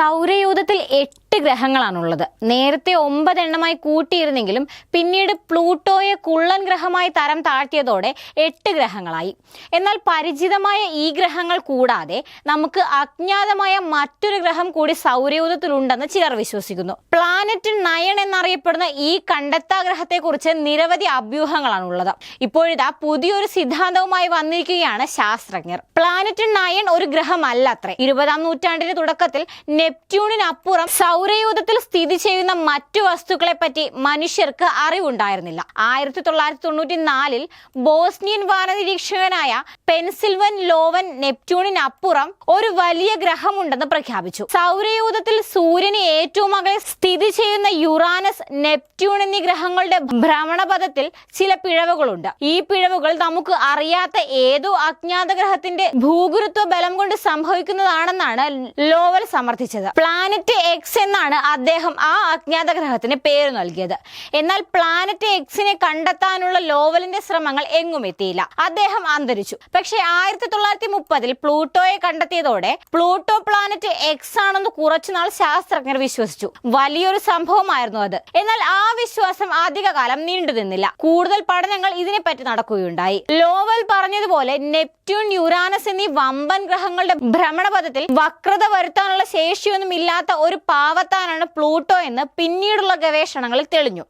സൗരയൂഥത്തിൽ എട്ട് ഗ്രഹങ്ങളാണുള്ളത്. നേരത്തെ ഒമ്പത് എണ്ണമായി കൂട്ടിയിരുന്നെങ്കിലും പിന്നീട് പ്ലൂട്ടോയെ കുള്ളൻ ഗ്രഹമായി തരം താഴ്ത്തിയതോടെ എട്ട് ഗ്രഹങ്ങളായി. എന്നാൽ പരിചിതമായ ഈ ഗ്രഹങ്ങൾ കൂടാതെ നമുക്ക് അജ്ഞാതമായ മറ്റൊരു ഗ്രഹം കൂടി സൗരയൂഥത്തിലുണ്ടെന്ന് ചിലർ വിശ്വസിക്കുന്നു. പ്ലാനറ്റ് നയൺ എന്നറിയപ്പെടുന്ന ഈ കണ്ടെത്താ ഗ്രഹത്തെക്കുറിച്ച് നിരവധി അഭ്യൂഹങ്ങളാണുള്ളത്. ഇപ്പോഴിതാ പുതിയൊരു സിദ്ധാന്തവുമായി വന്നിരിക്കുകയാണ് ശാസ്ത്രജ്ഞർ. പ്ലാനറ്റ് നയൺ ഒരു ഗ്രഹമല്ല അത്രേ ഇരുപതാം നൂറ്റാണ്ടിന്റെ തുടക്കത്തിൽ നെപ്റ്റ്യൂണിനപ്പുറം സൗരയൂഥത്തിൽ സ്ഥിതി ചെയ്യുന്ന മറ്റു വസ്തുക്കളെ പറ്റി മനുഷ്യർക്ക് അറിവുണ്ടായിരുന്നില്ല. ആയിരത്തി തൊള്ളായിരത്തി തൊണ്ണൂറ്റി നാലിൽ ബോസ്നിയൻ വാനനിരീക്ഷകനായ പെൻസിൽവൻ ലോവൻ നെപ്റ്റ്യൂണിനപ്പുറം ഒരു വലിയ ഗ്രഹമുണ്ടെന്ന് പ്രഖ്യാപിച്ചു. സൗരയൂഥത്തിൽ സൂര്യന് ഏറ്റവും അകലെ സ്ഥിതി ചെയ്യുന്ന യുറാനസ് നെപ്റ്റ്യൂൺ എന്നീ ഗ്രഹങ്ങളുടെ ഭ്രമണപഥത്തിൽ ചില പിഴവുകളുണ്ട്. ഈ പിഴവുകൾ നമുക്ക് അറിയാത്ത ഏതോ അജ്ഞാത ഗ്രഹത്തിന്റെ ഭൂഗുരുത്വ ബലം കൊണ്ട് സംഭവിക്കുന്നതാണെന്നാണ് ലോവൽ സമർത്ഥിച്ചത്. പ്ലാനറ്റ് എക്സ് എന്നാണ് അദ്ദേഹം ആ അജ്ഞാത ഗ്രഹത്തിന് പേര് നൽകിയത്. എന്നാൽ പ്ലാനറ്റ് എക്സിനെ കണ്ടെത്താനുള്ള ലോവലിന്റെ ശ്രമങ്ങൾ എങ്ങും എത്തിയില്ല. അദ്ദേഹം അന്തരിച്ചു. പക്ഷേ ആയിരത്തി തൊള്ളായിരത്തി മുപ്പതിൽ പ്ലൂട്ടോയെ കണ്ടെത്തിയതോടെ പ്ലൂട്ടോ പ്ലാനറ്റ് എക്സ് ആണെന്ന് കുറച്ചുനാൾ ശാസ്ത്രജ്ഞർ വിശ്വസിച്ചു. വലിയൊരു സംഭവമായിരുന്നു അത്. എന്നാൽ ആ വിശ്വാസം അധികകാലം നീണ്ടു നിന്നില്ല കൂടുതൽ പഠനങ്ങൾ ഇതിനെപ്പറ്റി നടക്കുകയുണ്ടായി. ലോവൽ പറഞ്ഞതുപോലെ നെപ്റ്റ്യൂൺ യുറാനസ് എന്നീ വമ്പൻ ഗ്രഹങ്ങളുടെ ഭ്രമണപഥത്തിൽ വക്രത വരുത്താനുള്ള ശേഷിയൊന്നും ഇല്ലാത്ത ഒരു പാവത്താനാണ് പ്ലൂട്ടോ എന്ന് പിന്നീടുള്ള ഗവേഷണങ്ങളിൽ തെളിഞ്ഞു.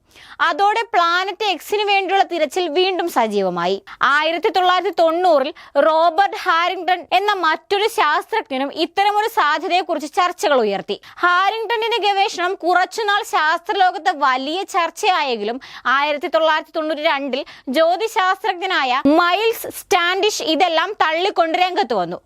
അതോടെ പ്ലാനറ്റ് എക്സിന് വേണ്ടിയുള്ള തിരച്ചിൽ വീണ്ടും സജീവമായി. ആയിരത്തി തൊള്ളായിരത്തി തൊണ്ണൂറിൽ റോബർട്ട് ഹാരിങ്ടൺ എന്ന മറ്റൊരു ശാസ്ത്രജ്ഞനും ഇത്തരമൊരു സാധ്യതയെക്കുറിച്ച് ചർച്ചകൾ ഉയർത്തി. ഹാരിങ്ടണിന്റെ ഗവേഷണം കുറച്ചുനാൾ ശാസ്ത്രലോകത്ത് വലിയ ചർച്ചയായെങ്കിലും ആയിരത്തി തൊള്ളായിരത്തി തൊണ്ണൂറ്റി രണ്ടിൽ ജ്യോതിശാസ്ത്രജ്ഞനായ മൈൽസ് സ്റ്റാൻഡിഷ് ഇതെല്ലാം തള്ളിക്കൊണ്ട് രംഗത്ത് വന്നു.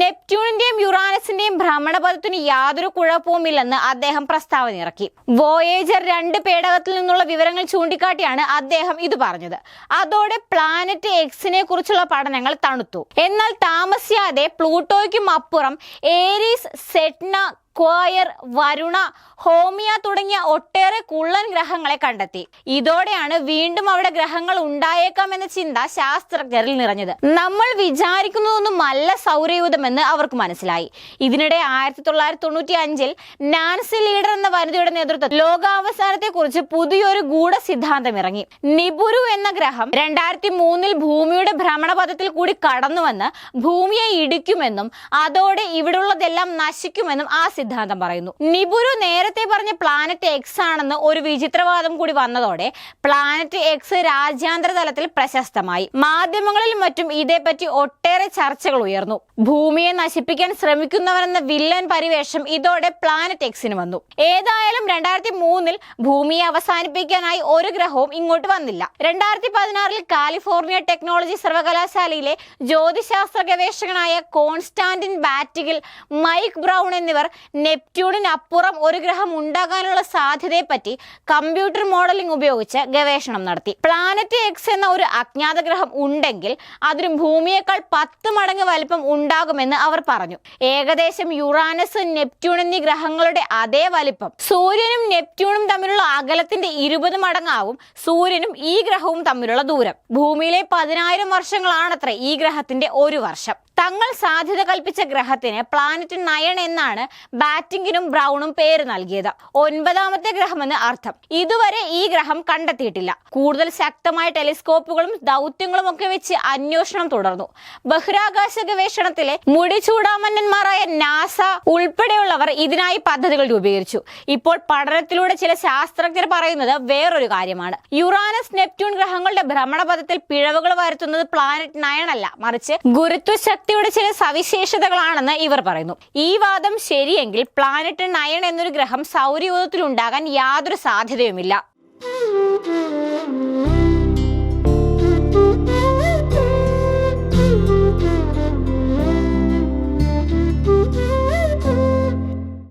നെപ്റ്റ്യൂണിന്റെയും യുറാനസിന്റെയും ഭ്രമണപഥത്തിന് യാതൊരു കുഴപ്പവുമില്ലെന്ന് അദ്ദേഹം പ്രസ്താവന ഇറക്കി. വോയേജർ രണ്ട് പേടകത്തിൽ നിന്നുള്ള വിവരങ്ങൾ ചൂണ്ടിക്കാട്ടിയാണ് അദ്ദേഹം ഇത് പറഞ്ഞത്. അതോടെ പ്ലാനറ്റ് എക്സിനെ കുറിച്ചുള്ള പഠനങ്ങൾ തണുത്തു. എന്നാൽ താമസിയാതെ പ്ലൂട്ടോയ്ക്കും അപ്പുറം Eris Sedna Quaoar Varuna Haumea തുടങ്ങിയ ഒട്ടേറെ കുള്ളൻ ഗ്രഹങ്ങളെ കണ്ടെത്തി. ഇതോടെയാണ് വീണ്ടും അവിടെ ഗ്രഹങ്ങൾ ഉണ്ടായേക്കാം എന്ന ചിന്ത ശാസ്ത്രജ്ഞരിൽ നിറഞ്ഞത്. നമ്മൾ വിചാരിക്കുന്നതൊന്നും അല്ല സൗരയൂഥമെന്ന് അവർക്ക് മനസ്സിലായി. ഇതിനിടെ ആയിരത്തി തൊള്ളായിരത്തി തൊണ്ണൂറ്റി അഞ്ചിൽ നാൻസി ലീഡർ എന്ന വനിതയുടെ നേതൃത്വത്തിൽ ലോകാവസാനത്തെ കുറിച്ച് പുതിയൊരു ഗൂഢ സിദ്ധാന്തം ഇറങ്ങി നിബുരു എന്ന ഗ്രഹം രണ്ടായിരത്തി മൂന്നിൽ ഭൂമിയുടെ ഭ്രമണപഥത്തിൽ കൂടി കടന്നുവന്ന് ഭൂമിയെ ഇടിക്കുമെന്നും അതോടെ ഇവിടെയുള്ളതെല്ലാം നശിക്കുമെന്നും ആ സിദ്ധാന്തം പറയുന്നു. നിബുരു നേരത്തെ പറഞ്ഞ പ്ലാനറ്റ് എക്സ് ആണെന്ന് ഒരു വിചിത്രവാദം കൂടി വന്നതോടെ പ്ലാനറ്റ് എക്സ് രാജ്യാന്തര തലത്തിൽ പ്രശസ്തമായി. മാധ്യമങ്ങളിൽ മറ്റും ഇതേപ്പറ്റി ഒട്ടേറെ ചർച്ചകൾ ഉയർന്നു. ഭൂമിയെ നശിപ്പിക്കാൻ ശ്രമിക്കുന്നവരെന്ന വില്ലൻ പരിവേഷം ഇതോടെ പ്ലാനറ്റ് എക്സിന് വന്നു. ഏതായാലും രണ്ടായിരത്തി മൂന്നിൽ ഭൂമിയെ അവസാനിപ്പിക്കാനായി ഒരു ഗ്രഹവും ഇങ്ങോട്ട് വന്നില്ല. രണ്ടായിരത്തി പതിനാറിൽ കാലിഫോർണിയ ടെക്നോളജി സർവകലാശാലയിലെ ജ്യോതിശാസ്ത്ര ഗവേഷകനായ കോൺസ്റ്റാന്റിൻ ബാറ്റിഗിൽ മൈക്ക് ബ്രൗൺ എന്നിവർ നെപ്റ്റ്യൂണിനപ്പുറം ഒരു ഗ്രഹം ഉണ്ടാകാനുള്ള സാധ്യതയെപ്പറ്റി കമ്പ്യൂട്ടർ മോഡലിംഗ് ഉപയോഗിച്ച് ഗവേഷണം നടത്തി. പ്ലാനറ്റ് എക്സ് എന്ന ഒരു അജ്ഞാത ഗ്രഹം ഉണ്ടെങ്കിൽ അതിന് ഭൂമിയേക്കാൾ പത്ത് മടങ്ങ് വലിപ്പം ഉണ്ടാകുമെന്ന് അവർ പറഞ്ഞു. ഏകദേശം യുറാനസ് നെപ്റ്റ്യൂൺ എന്നീ ഗ്രഹങ്ങളുടെ അതേ വലിപ്പം. സൂര്യനും നെപ്റ്റ്യൂണും തമ്മിലുള്ള അകലത്തിന്റെ ഇരുപത് മടങ്ങാവും സൂര്യനും ഈ ഗ്രഹവും തമ്മിലുള്ള ദൂരം. ഭൂമിയിലെ പതിനായിരം വർഷങ്ങളാണത്രേ ഈ ഗ്രഹത്തിന്റെ ഒരു വർഷം. തങ്ങൾ സാധ്യത കൽപ്പിച്ച ഗ്രഹത്തിന് പ്ലാനറ്റ് നയൺ എന്നാണ് ബാറ്റിംഗിനും ബ്രൗണും പേര് നൽകിയത്. ഒൻപതാമത്തെ ഗ്രഹമെന്ന് അർത്ഥം. ഇതുവരെ ഈ ഗ്രഹം കണ്ടെത്തിയിട്ടില്ല. കൂടുതൽ ശക്തമായ ടെലിസ്കോപ്പുകളും ദൗത്യങ്ങളും ഒക്കെ വെച്ച് അന്വേഷണം തുടർന്നു. ബഹിരാകാശ ഗവേഷണത്തിലെ മുടിചൂടാമന്നന്മാരായ നാസ ഉൾപ്പെടെയുള്ളവർ ഇതിനായി പദ്ധതികൾ രൂപീകരിച്ചു. ഇപ്പോൾ പഠനത്തിലൂടെ ചില ശാസ്ത്രജ്ഞർ പറയുന്നത് വേറൊരു കാര്യമാണ്. യുറാനസ് നെപ്റ്റ്യൂൺ ഗ്രഹങ്ങളുടെ ഭ്രമണപഥത്തിൽ പിഴവുകൾ വരുത്തുന്നത് പ്ലാനറ്റ് നയൺ അല്ല. മറിച്ച് ഗുരുത്വശക്തിയുടെ ചില സവിശേഷതകളാണെന്ന് ഇവർ പറയുന്നു. ഈ വാദം ശരിയെങ്കിൽ പ്ലാനറ്റ് നയൺ എന്നൊരു ഗ്രഹം സൗരയൂഥത്തിൽ ഉണ്ടാകാൻ യാതൊരു സാധ്യതയുമില്ല.